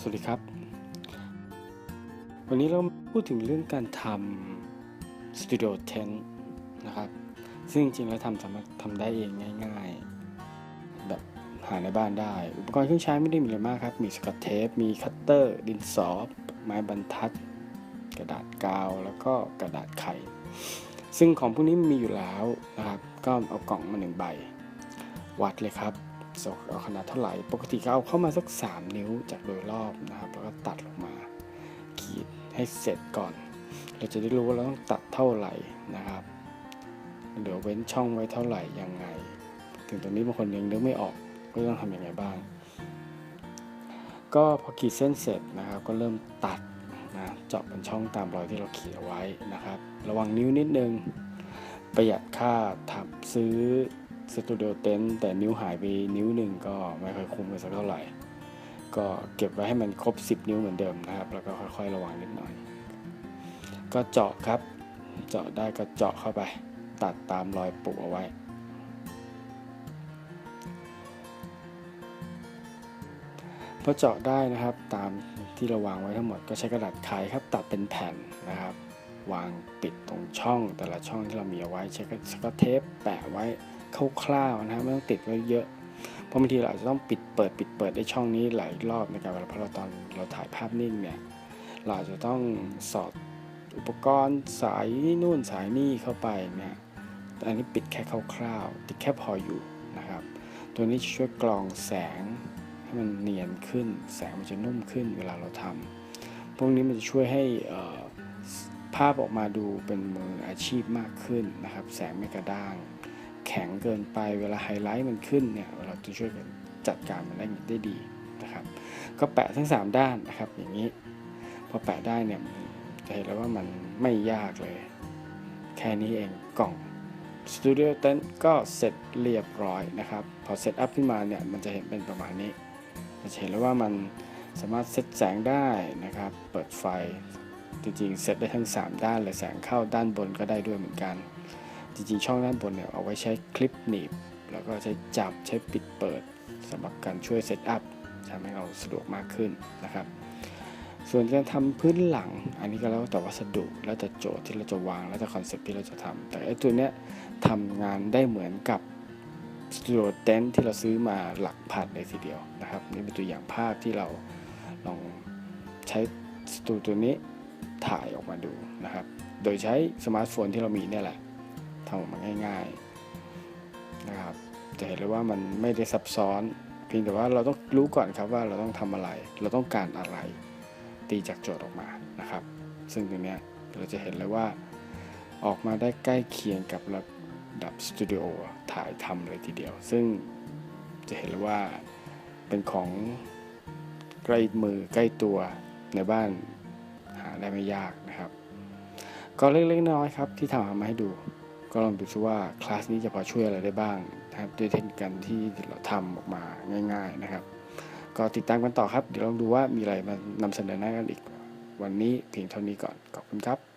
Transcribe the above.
สวัสดีครับ วันนี้เราพูดถึงเรื่องการทำสตูดิโอเทนนะครับ ซึ่งจริงๆแล้วทำสามารถทำได้เองง่าย ๆ แบบหาในบ้านได้ อุปกรณ์เครื่องใช้ไม่ได้มีอะไรมากครับ มีสกอตเทป มีคัตเตอร์ ดินสอไม้บรรทัด กระดาษกาว แล้วก็กระดาษไข ซึ่งของพวกนี้มีอยู่แล้วนะครับ ก็เอากล่องมาหนึ่งใบ วัดเลยครับ เอาขนาดเท่าไหร่ ปกติก็เอาเข้ามาสัก 3 นิ้วจากโดยรอบนะครับ แล้วก็ตัดลงมาขีดให้เสร็จก่อน เราจะได้รู้ว่าเราต้องตัดเท่าไหร่นะครับเหลือเว้นช่องไว้เท่าไหร่ยังไง ถึงตรงนี้บางคนยังนึกไม่ออกก็ต้องทำยังไงบ้าง ก็พอขีดเส้นเสร็จนะครับ ก็เริ่มตัดนะเจาะเป็นช่องตามรอยที่เราขีดเอาไว้นะครับ ระวังนิ้วนิดนึงประหยัดค่าทับซื้อ สตูดิโอเต็นแต่นิ้วหายไปนิ้วหนึ่งก็ไม่ค่อยคุ้มกันสักเท่าไหร่ ก็เก็บไว้ให้มันครบ 10 นิ้วเหมือนเดิมนะครับ แล้วก็ค่อยๆระวังนิดหน่อย ก็เจาะครับ เจาะได้ก็เจาะเข้าไป ตัดตามรอยปุเอาไว้พอเจาะได้นะครับตามที่เราวางไว้ทั้งหมดก็ใช้กระดาษไขครับ ตัดเป็นแผ่นนะครับ วางปิดตรงช่องแต่ละช่องที่เรามีเอาไว้ใช้กอตเทปแปะไว้ คร่าวๆนะครับไม่ต้องติดไว้เยอะ เพราะบางทีเราอาจจะต้องปิดเปิดปิดเปิดได้ช่องนี้หลายรอบในการเวลาเพราะเราตอนเราถ่ายภาพนิ่งเนี่ยเราจะต้องสอดอุปกรณ์สายนู่นสายนี่เข้าไปเนี่ยอันนี้ปิดแค่คร่าวๆติดแค่พออยู่นะครับ ตัวนี้จะช่วยกรองแสงให้มันเนียนขึ้น แสงมันจะนุ่มขึ้นเวลาเราทำพวกนี้มันจะช่วยให้ภาพออกมาดูเป็นมืออาชีพมากขึ้นนะครับ แสงไม่กระด้าง แข็งเกินไปเวลาไฮไลท์มันขึ้นเนี่ยเราจะช่วยกันจัดการมันได้ได้ดีนะครับ ก็แปะทั้ง 3 ด้านนะครับอย่างนี้พอแปะได้เนี่ยจะเห็นแล้วว่ามันไม่ยากเลย แค่นี้เองกล่องสตูดิโอเต็นก็เสร็จเรียบร้อยนะครับ พอเซตอัพขึ้นมาเนี่ยมันจะเห็นเป็นประมาณนี้จะเห็นแล้วว่ามันสามารถเซตแสงได้นะครับ เปิดไฟจริงๆเซตได้ทั้ง 3 ด้านเลยแสงเข้าด้านบนก็ได้ด้วยเหมือนกัน จริงๆ ช่องด้านบนเนี่ยเอาไว้ใช้คลิปหนีบ แล้วก็ใช้จับใช้ปิดเปิดสำหรับการช่วยเซตอัพทำให้เราสะดวกมากขึ้นนะครับ ส่วนการทำพื้นหลัง อันนี้ก็แล้วแต่วัสดุแล้วแต่โจทย์ที่เราจะวางแล้วแต่คอนเซ็ปต์ที่เราจะทำแต่ไอ้ตัวเนี้ยทำงานได้เหมือนกับสตูดิโอเต็นท์ที่เราซื้อมาหลักพันเลยทีเดียวนะครับ นี่เป็นตัวอย่างภาพที่เราลองใช้สตูตัวนี้ถ่ายออกมาดูนะครับ โดยใช้สมาร์ทโฟนที่เรามีเนี่ยแหละ ทำออกมาง่ายๆนะครับจะเห็นเลยว่ามันไม่ได้ซับซ้อนเพียงแต่ว่าเราต้องรู้ก่อนครับว่าเราต้องทำอะไร เราต้องการอะไร ตีจากโจทย์ออกมานะครับ ซึ่งตรงนี้เราจะเห็นเลยว่าออกมาได้ใกล้เคียงกับระดับสตูดิโอถ่ายทำเลยทีเดียว ซึ่งจะเห็นเลยว่าเป็นของใกล้มือใกล้ตัวในบ้านหาได้ไม่ยากนะครับ ก็เล็กๆน้อยๆครับที่ทำมาให้ดู ก็ลองดูซิว่าคลาสนี้จะพอช่วยอะไรได้บ้างนะครับด้วยเทคนิคการที่เราทำออกมาง่าย ๆนะครับ ก็ติดตามกันต่อครับ เดี๋ยวลองดูว่ามีอะไรมานำเสนอหน้ากันอีก วันนี้เพียงเท่านี้ก่อนขอบคุณครับ